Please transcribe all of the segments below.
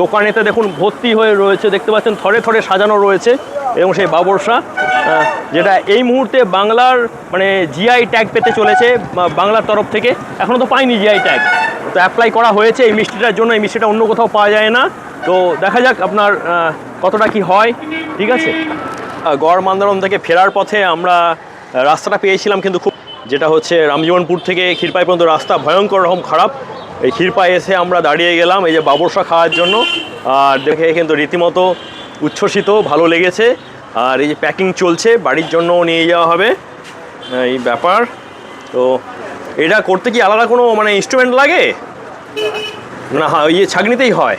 দোকানেতে দেখুন ভর্তি হয়ে রয়েছে, দেখতে পাচ্ছেন থরে থরে সাজানো রয়েছে এবং সেই বাবরসা যেটা এই মুহূর্তে বাংলার মানে জিআই ট্যাগ পেতে চলেছে বাংলার তরফ থেকে। এখনও তো পাইনি জিআই ট্যাগ তো অ্যাপ্লাই করা হয়েছে এই মিষ্টিটার জন্য, এই মিষ্টিটা অন্য কোথাও পাওয়া যায় না। তো দেখা যাক আপনার কতটা কি হয়, ঠিক আছে? গড় মান্দারম থেকে ফেরার পথে আমরা রাস্তাটা পেয়েছিলাম কিন্তু খুব যেটা হচ্ছে রামজীবনপুর থেকে ক্ষীরপাই পর্যন্ত রাস্তা ভয়ঙ্কর রকম খারাপ। এই ক্ষীরপাই এসে আমরা দাঁড়িয়ে গেলাম এই যে বাবরসা খাওয়ার জন্য। আর দেখে কিন্তু রীতিমতো উচ্ছ্বসিত ভালো লেগেছে। আর এই যে প্যাকিং চলছে বাড়ির জন্য নিয়ে যাওয়া হবে। এই ব্যাপার। তো এটা করতে কি আলাদা কোনো মানে ইনস্ট্রুমেন্ট লাগে? না হ্যাঁ ইয়ে ছাগনিতেই হয়।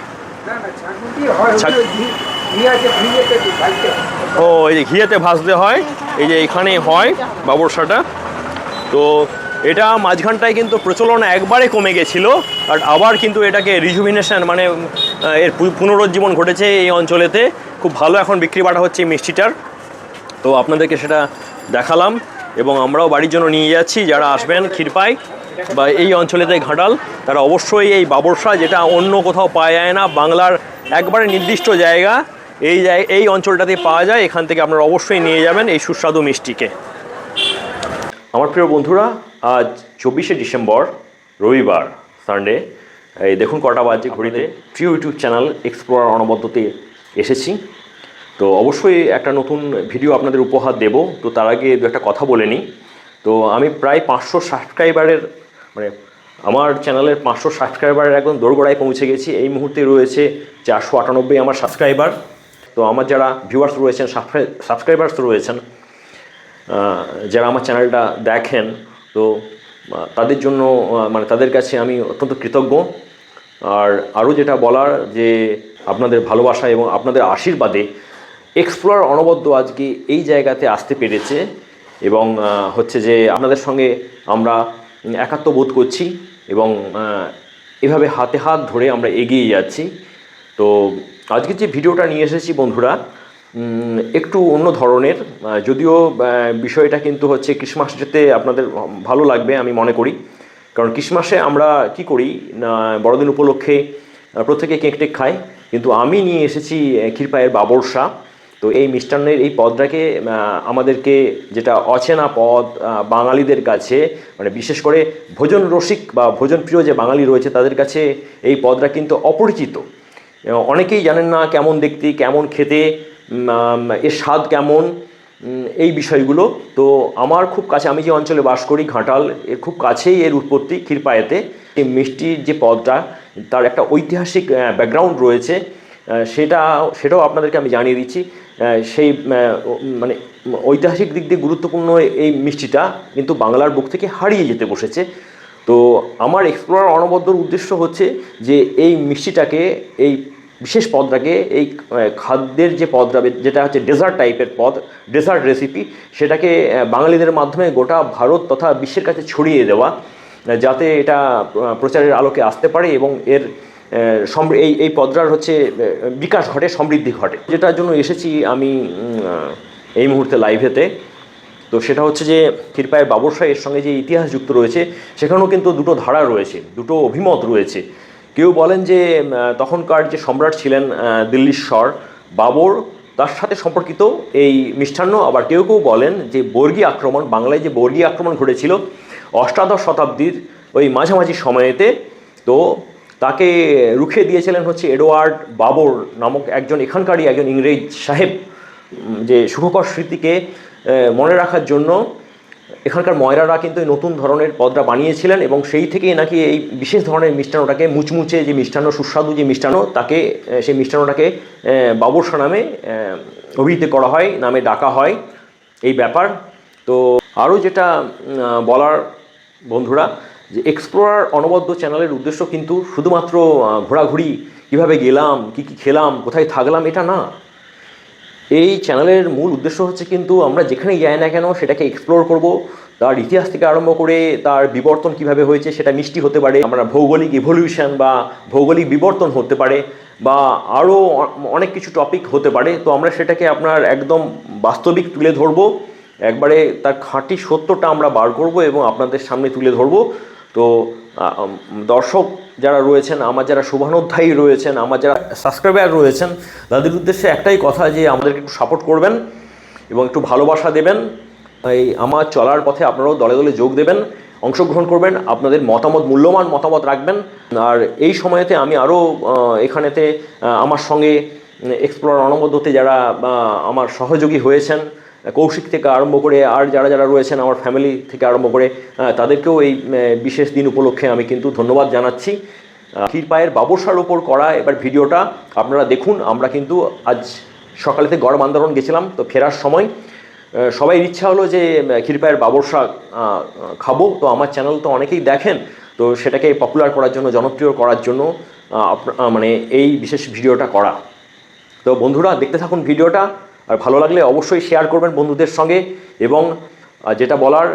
ও এই যে ঘিয়েতে ভাজতে হয়। এই যে এখানে হয় বাবরসাটা তো এটা মাঝখানটায় কিন্তু প্রচলন একবারে কমে গেছিল, আর আবার কিন্তু এটাকে রিজুভিনেশন মানে এর পুনরুজ্জীবন ঘটেছে এই অঞ্চলেতে। খুব ভালো এখন বিক্রি বাটা হচ্ছে মিষ্টিটার। তো আপনাদেরকে সেটা দেখালাম, এবং আমরাও বাড়ির জন্য নিয়ে যাচ্ছি। যারা আসবেন ক্ষীরপাই বা এই অঞ্চলেতে ঘাটাল, তারা অবশ্যই এই বাবরসা, যেটা অন্য কোথাও পাওয়া যায় না, বাংলার একবারে নির্দিষ্ট জায়গা, এই এই অঞ্চলটাতে পাওয়া যায়। এখান থেকে আপনারা অবশ্যই নিয়ে যাবেন এই সুস্বাদু মিষ্টিকে। আমার প্রিয় বন্ধুরা আজ চব্বিশে ডিসেম্বর রবিবার সানডে এই দেখুন কটা বাজে ঘড়িতে। প্রিয় ইউটিউব চ্যানেল এক্সপ্লোরার অনবদ্যতে এসেছি। তো অবশ্যই একটা নতুন ভিডিও আপনাদের উপহার দেব। তো তার আগে দু একটা কথা বলে নিই। তো আমি প্রায় পাঁচশো সাবস্ক্রাইবারের মানে আমার চ্যানেলের পাঁচশো সাবস্ক্রাইবারের একদম দোরগোড়ায় পৌঁছে গেছি। এই মুহূর্তে রয়েছে চারশো আটানব্বই আমার সাবস্ক্রাইবার। তো আমার যারা ভিউয়ার্স রয়েছেন সাবস্ক্রাইবার্স রয়েছেন যারা আমার চ্যানেলটা দেখেন তো তাদের জন্য মানে তাদের কাছে আমি অত্যন্ত কৃতজ্ঞ। আর আরও যেটা বলার যে, আপনাদের ভালোবাসা এবং আপনাদের আশীর্বাদে এক্সপ্লোরার অনবদ্য আজকে এই জায়গাতে আসতে পেরেছে এবং হচ্ছে যে আপনাদের সঙ্গে আমরা একাত্ম বোধ করছি এবং এভাবে হাতে হাত ধরে আমরা এগিয়ে যাচ্ছি। তো, আজকে যে ভিডিওটা নিয়ে এসেছি বন্ধুরা একটু অন্য ধরনের যদিও বিষয়টা কিন্তু হচ্ছে ক্রিসমাস যেতে আপনাদের ভালো লাগবে আমি মনে করি। কারণ ক্রিসমাসে আমরা কি করি, না, বড়দিন উপলক্ষে প্রত্যেকে কেক টেক খাই, কিন্তু আমি নিয়ে এসেছি ক্ষীরপায়ের বাবরসা। তো এই মিষ্টান্নের এই পদটাকে আমাদেরকে যেটা অচেনা পদ বাঙালিদের কাছে মানে বিশেষ করে ভোজন রসিক বা ভোজন প্রিয় যে বাঙালি রয়েছে, তাদের কাছে এই পদটা কিন্তু অপরিচিত। অনেকেই জানেন না কেমন দেখতে, কেমন খেতে এর স্বাদ কেমন? এই বিষয়গুলো। তো আমার খুব কাছে, আমি যে অঞ্চলে বাস করি, ঘাটাল, এর খুব কাছেই এর উৎপত্তি ক্ষীরপায়েতে এই মিষ্টির যে পদটা, তার একটা ঐতিহাসিক ব্যাকগ্রাউন্ড রয়েছে। সেটা, সেটাও আপনাদেরকে আমি জানিয়ে দিচ্ছি। সেই মানে ঐতিহাসিক দিক দিয়ে গুরুত্বপূর্ণ এই মিষ্টিটা কিন্তু বাংলার বুক থেকে হারিয়ে যেতে বসেছে। তো আমার এক্সপ্লোরার অনবদ্যর উদ্দেশ্য হচ্ছে যে এই মিষ্টিটাকে, এই বিশেষ পদটাকে এই খাদ্যের যে পদটা যেটা হচ্ছে ডেজার্ট টাইপের পদ ডেজার্ট রেসিপি সেটাকে বাঙালিদের মাধ্যমে গোটা ভারত তথা বিশ্বের কাছে ছড়িয়ে দেওয়া যাতে এটা প্রচারের আলোকে আসতে পারে এবং এর এই এই পদটার হচ্ছে বিকাশ ঘটে, সমৃদ্ধি ঘটে। যেটার জন্য এসেছি আমি এই মুহূর্তে লাইভেতে তো। সেটা হচ্ছে যে ক্ষীরপায়ের বাবরশাহ এর সঙ্গে যে ইতিহাস যুক্ত রয়েছে, সেখানেও কিন্তু দুটো ধারা রয়েছে, দুটো অভিমত রয়েছে। কেউ বলেন যে তখনকার যে সম্রাট ছিলেন দিল্লির স্বর বাবর, তার সাথে সম্পর্কিত এই মিষ্টান্ন। আবার কেউ কেউ বলেন যে, বর্গী আক্রমণ, বাংলায় যে বর্গী আক্রমণ ঘটেছিল অষ্টাদশ শতাব্দীর ওই মাঝামাঝি সময়েতে, তো তাকে রুখে দিয়েছিলেন হচ্ছে এডওয়ার্ড বাবর নামক একজন, এখানকারই একজন ইংরেজ সাহেব যে সুখকর স্মৃতিকে মনে রাখার জন্য এখানকার ময়রারা কিন্তু এই নতুন ধরনের পদরা বানিয়েছিলেন এবং সেই থেকেই নাকি এই বিশেষ ধরনের মিষ্টান্নটাকে মুচমুচে যে মিষ্টান্ন, সুস্বাদু যে মিষ্টান্ন, তাকে সেই মিষ্টান্নটাকে বাবরসা নামে অভিহিত করা হয়, নামে ডাকা হয়। এই ব্যাপার। তো আরও যেটা বলার বন্ধুরা, যে এক্সপ্লোরার অনবদ্য চ্যানেলের উদ্দেশ্য কিন্তু শুধুমাত্র ঘোরাঘুরি, কীভাবে গেলাম, কী কী খেলাম, কোথায় থাকলাম, এটা না। এই চ্যানেলের মূল উদ্দেশ্য হচ্ছে কিন্তু আমরা যেখানেই যাই না কেন সেটাকে এক্সপ্লোর করব। তার ইতিহাস থেকে আরম্ভ করে তার বিবর্তন কীভাবে হয়েছে সেটা মিষ্টি হতে পারে, আমরা ভৌগোলিক ইভলিউশন বা ভৌগোলিক বিবর্তন হতে পারে বা আরও অনেক কিছু টপিক হতে পারে। তো আমরা সেটাকে আপনার একদম বাস্তবিক তুলে ধরবো। একবারে তার খাঁটি সত্যটা আমরা বার করব এবং আপনাদের সামনে তুলে ধরবো। তো দর্শক যারা রয়েছেন, আমার যারা শুভানোধ্যায়ী রয়েছেন, আমার যারা সাবস্ক্রাইবার রয়েছেন, তাদের উদ্দেশ্যে একটাই কথা যে আমাদেরকে একটু সাপোর্ট করবেন এবং একটু ভালোবাসা দেবেন। এই আমার চলার পথে আপনারাও দলে দলে যোগ দেবেন, অংশগ্রহণ করবেন, আপনাদের মতামত, মূল্যবান মতামত রাখবেন। আর এই সময়তে আমি আরও এখানেতে আমার সঙ্গে এক্সপ্লোর অনবদ্যতে যারা আমার সহযোগী হয়েছেন কৌশিক থেকে আরম্ভ করে আর যারা যারা রয়েছেন, আমার ফ্যামিলি থেকে আরম্ভ করে তাদেরকেও এই বিশেষ দিন উপলক্ষে আমি কিন্তু ধন্যবাদ জানাচ্ছি। ক্ষীরপায়ের বাবরসার ওপর করা এবার ভিডিওটা আপনারা দেখুন। আমরা কিন্তু আজ সকালেতে গড় বান্দরণ গেছিলাম, তো ফেরার সময়। সবাই ইচ্ছা হলো যে ক্ষীরপায়ের বাবরসা খাব। তো আমার চ্যানেল তো অনেকেই দেখেন, তো সেটাকে পপুলার করার জন্য, জনপ্রিয় করার জন্য মানে এই বিশেষ ভিডিওটা করা। তো বন্ধুরা, দেখতে থাকুন ভিডিওটা। আর ভালো লাগলে অবশ্যই শেয়ার করবেন বন্ধুদের সঙ্গে এবং যেটা বলার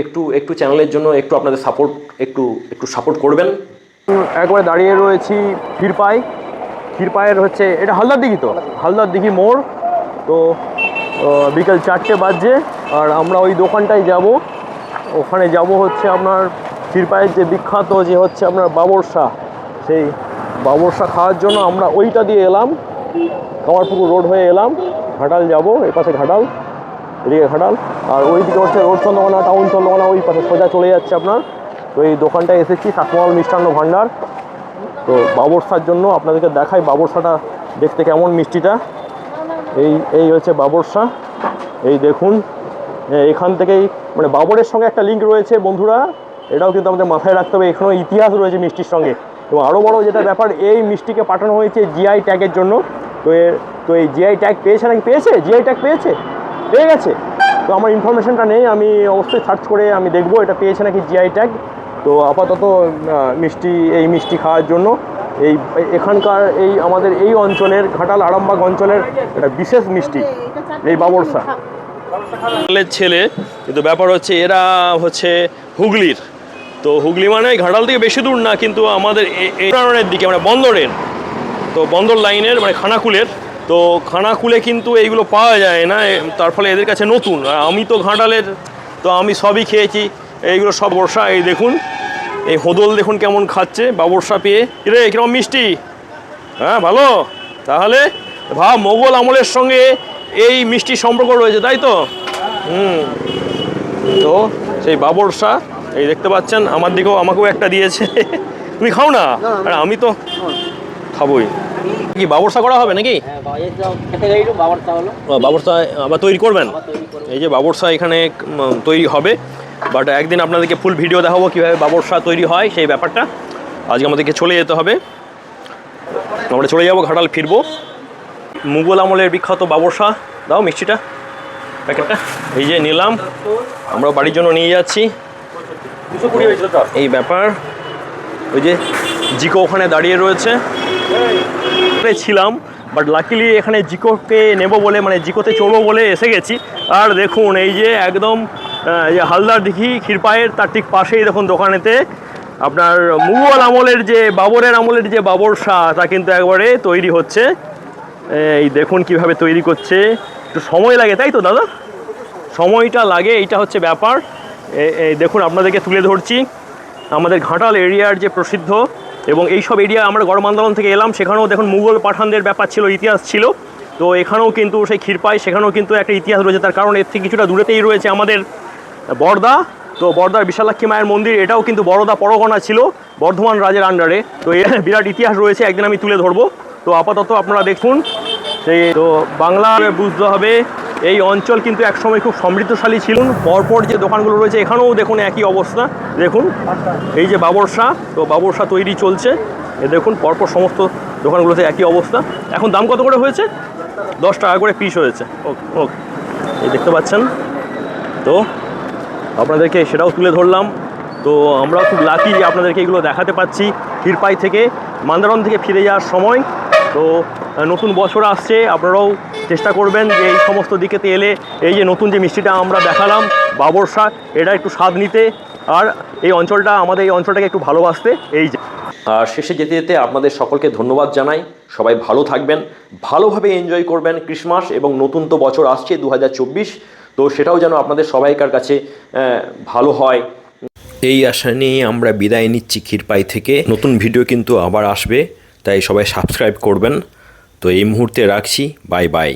একটু একটু চ্যানেলের জন্য একটু আপনাদের সাপোর্ট একটু একটু সাপোর্ট করবেন। একবারে দাঁড়িয়ে রয়েছি ক্ষীরপাই। ক্ষীরপায়ের হচ্ছে, এটা হালদার দিঘি তো? হালদার দিঘি মোড়। তো বিকেল চারটে বাজছে, আর আমরা ওই দোকানটায় যাব। ওখানে যাব হচ্ছে আপনার ক্ষীরপায়ের যে বিখ্যাত যে হচ্ছে আপনার বাবরসা সেই বাবরসা খাওয়ার জন্য আমরা ওইটা দিয়ে এলাম। কামারপুকুর রোড হয়ে এলাম। ঘাটাল যাব, এই পাশে ঘাটাল, এদিকে ঘাটাল। আর ওই দিকে হচ্ছে রোড চন্দ্রকোনা, টাউন চন্দ্রকোনা, ওই পাশে সোজা চলে যাচ্ছে আপনার। তো এই দোকানটায় এসেছি সাকমাল মিষ্টান্ন ভাণ্ডার তো বাবরসার জন্য আপনাদেরকে দেখাই বাবরসাটা দেখতে কেমন মিষ্টিটা। এই এই হচ্ছে বাবরসা। এই দেখুন এখান থেকেই মানে বাবরের সঙ্গে একটা লিঙ্ক রয়েছে বন্ধুরা। এটাও কিন্তু আমাদের মাথায় রাখতে হবে, এখানেও ইতিহাস রয়েছে মিষ্টির সঙ্গে। এবং আরও বড় যেটা ব্যাপার, এই মিষ্টিকে পাঠানো হয়েছে জিআই ট্যাগের জন্য। তো এর তো এই জিআই ট্যাগ পেয়েছে নাকি পেয়েছে? জিআই ট্যাগ পেয়েছে? পেয়ে গেছে। তো আমার ইনফরমেশনটা নেই, আমি অবশ্যই সার্চ করে আমি দেখব এটা পেয়েছে নাকি জিআই ট্যাগ তো আপাতত মিষ্টি, এই মিষ্টি খাওয়ার জন্য এই, এখানকার এই আমাদের এই অঞ্চলের ঘাটাল আরামবাগ অঞ্চলের একটা বিশেষ মিষ্টি, এই বাবরসা। ঘাটালের ছেলে, কিন্তু ব্যাপার হচ্ছে এরা হচ্ছে হুগলির। তো হুগলি মানে ঘাটাল থেকে বেশি দূর না, কিন্তু আমাদের দিকে মানে বন্দরের। তো বন্দর লাইনের মানে খানাকুলের। তো খানাকুলে কিন্তু এইগুলো পাওয়া যায় না তার ফলে এদের কাছে নতুন। আমি তো ঘাটালের তো আমি সবই খেয়েছি এইগুলো সব বর্ষা এই দেখুন এই হোদল দেখুন কেমন খাচ্ছে বাবরসা পেয়ে। রে কীরকম মিষ্টি? হ্যাঁ ভালো? তাহলে ভাব মোগল আমলের সঙ্গে এই মিষ্টি সম্পর্ক রয়েছে তাই তো? হুম। তো সেই বাবরসা এই দেখতে পাচ্ছেন আমার দিকেও আমাকেও একটা দিয়েছে। তুমি খাও না। আর আমি তো খাবোই। কি বাবর শাহ করা হবে নাকি? হ্যাঁ বাবা এই তো খেতে গেছিল বাবার চা হলো। ও, বাবর শাহ আবার তৈরি করবেন? এই যে বাবর শাহ এখানে তৈরি হবে। বাট একদিন আপনাদেরকে ফুল ভিডিও দেখাবো কীভাবে বাবর শাহ তৈরি হয় সেই ব্যাপারটা। আজকে আমাদেরকে চলে যেতে হবে। আমরা চলে যাব ঘাটাল ফিরবো। মুঘল আমলের বিখ্যাত বাবরসা দাও মিষ্টিটা প্যাকেটটা। এই যে নিলাম। আমরা বাড়ির জন্য নিয়ে যাচ্ছি। এই ব্যাপার। ওই যে জিকো ওখানে দাঁড়িয়ে রয়েছে। ছিলাম বাট লাকিলি এখানে জিকোকে নেব বলে মানে জিকোতে চড়বো বলে এসে গেছি। আর দেখুন, এই যে একদম যে হালদার দিঘি ক্ষীরপায়ের তার ঠিক পাশেই দেখুন দোকানেতে। আপনার মুঘল আমলের যে, বাবরের আমলের যে বাবর শাহ, তা কিন্তু একবারে তৈরি হচ্ছে। এই দেখুন কীভাবে তৈরি করছে। একটু সময় লাগে, তাই তো, দাদা? সময়টা লাগে, এইটা হচ্ছে ব্যাপার। দেখুন, আপনাদেরকে তুলে ধরছি। আমাদের ঘাটাল এরিয়ার যে প্রসিদ্ধ এবং এই সব এরিয়া আমরা গরম আন্দোলন থেকে এলাম। সেখানেও দেখুন মুঘল পাঠানদের ব্যাপার ছিল, ইতিহাস ছিল। তো এখানেও কিন্তু সেই ক্ষীরপাই সেখানেও কিন্তু একটা ইতিহাস রয়েছে। তার কারণ এর থেকে কিছুটা দূরেতেই রয়েছে আমাদের বর্দা। তো বর্দার বিশালাক্ষী মায়ের মন্দির, এটাও কিন্তু বড়দা পরগনা ছিল, বর্ধমান রাজের আন্ডারে তো এর বিরাট ইতিহাস রয়েছে, একদিন আমি তুলে ধরবো। তো আপাতত আপনারা দেখুন, সেই তো বাংলা বুঝতে হবে এই অঞ্চল কিন্তু একসময় খুব সমৃদ্ধশালী ছিল পরপর যে দোকানগুলো রয়েছে, এখানেও দেখুন একই অবস্থা। দেখুন, এই যে বাবরসা, তো বাবরসা তৈরি চলছে। এ দেখুন, পরপর সমস্ত দোকানগুলোতে একই অবস্থা। এখন দাম কত করে হয়েছে? দশ টাকা করে পিস হয়েছে। ওকে ওকে। এই দেখতে পাচ্ছেন? তো আপনাদেরকে সেটাও তুলে ধরলাম। তো আমরা খুব লাকি যে আপনাদেরকে এগুলো দেখাতে পাচ্ছি ক্ষীরপাই থেকে। মান্দারম থেকে ফিরে যাওয়ার সময়। তো নতুন বছর আসছে, আপনারাও চেষ্টা করবেন যে এই সমস্ত দিকেতে এলে এই যে নতুন যে মিষ্টিটা আমরা দেখালাম বাবর শাক এটা একটু স্বাদ নিতে। আর এই অঞ্চলটা, আমাদের এই অঞ্চলটাকে একটু ভালোবাসতে এই আর শেষে যেতে যেতে আপনাদের সকলকে ধন্যবাদ জানাই। সবাই ভালো থাকবেন, ভালোভাবে এনজয় করবেন ক্রিসমাস এবং নতুন তো বছর আসছে দু হাজার চব্বিশ, তো সেটাও যেন আপনাদের সবাইকার কাছে ভালো হয়। এই আশা নিয়ে আমরা বিদায় নিচ্ছি ক্ষীরপাই থেকে। নতুন ভিডিও কিন্তু আবার আসবে, তাই সবাই সাবস্ক্রাইব করবেন। তো এই মুহূর্তে রাখছি বাই বাই